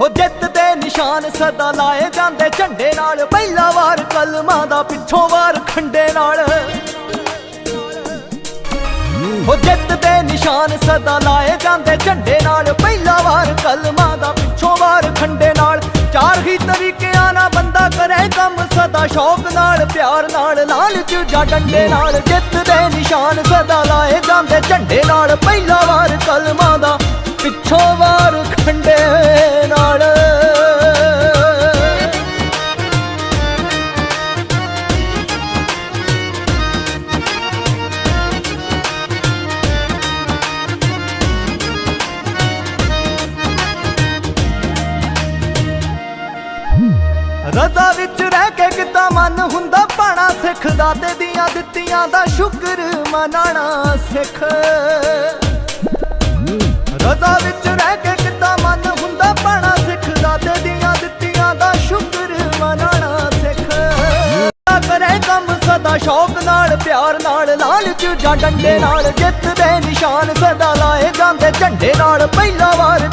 ਹੋ ਜਿੱਤ ਦੇ ਨਿਸ਼ਾਨ ਸਦਾ ਲਾਏ ਜਾਂਦੇ ਝੰਡੇ ਨਾਲ। ਪਹਿਲਾ ਵਾਰ ਕਲਮਾਂ ਦਾ ਪਿੱਛੋਂ ਵਾਰ ਖੰਡੇ ਨਾਲ। ਹੋ ਜਿੱਤ ਦੇ ਨਿਸ਼ਾਨ ਸਦਾ ਲਾਏ ਜਾਂਦੇ ਝੰਡੇ ਨਾਲ। ਪਹਿਲਾ ਵਾਰ ਕਲਮਾਂ ਦਾ ਪਿੱਛੋਂ ਵਾਰ ਖੰਡੇ ਨਾਲ। ਚਾਰ ਹੀ ਤਰੀਕਿਆਂ ਨਾਲ ਬੰਦਾ ਕਰੇ ਕੰਮ ਸਦਾ ਸ਼ੌਕ ਨਾਲ, ਪਿਆਰ ਨਾਲ, ਲਾਲਚ ਜਾਂ ਡੰਡੇ ਨਾਲ। ਜਿੱਤ ਦੇ ਨਿਸ਼ਾਨ ਸਦਾ ਲਾਏ ਜਾਂਦੇ ਝੰਡੇ ਨਾਲ। ਪਹਿਲਾ ਵਾਰ ਕਲਮਾਂ ਦਾ ਪਿੱਛੋਂ ਵਾਰ ਰਜ਼ਾ ਵਿੱਚ ਰਹਿ ਕੇ ਕਿਤਾ ਮਨ ਹੁੰਦਾ? ਪਾਣਾ ਸਿੱਖ ਦਾਤੇ ਦੀਆਂ ਦਿੱਤੀਆਂ ਦਾ ਸ਼ੁਕਰ, ਮਨਾਣਾ ਸਿੱਖ। ਰਜ਼ਾ ਵਿੱਚ ਰਹਿ ਕੇ ਕਿਤਾ ਮਨ ਹੁੰਦਾ? ਪਾਣਾ ਸਿੱਖ ਦਾਤੇ ਦੀਆਂ ਦਿੱਤੀਆਂ ਦਾ ਸ਼ੁਕਰ, ਮਨਾਣਾ ਸਿੱਖ। ਕਰੇ ਕੰਮ ਸਦਾ ਸ਼ੌਕ ਨਾਲ, ਪਿਆਰ ਨਾਲ, ਲਾਲਚ ਜਾਂ ਡੰਡੇ ਨਾਲ। ਜਿੱਤ ਦੇ ਨਿਸ਼ਾਨ ਸਦਾ ਲਾਏ ਜਾਂਦੇ ਝੰਡੇ ਨਾਲ। ਪਹਿਲਾ ਵਾਰ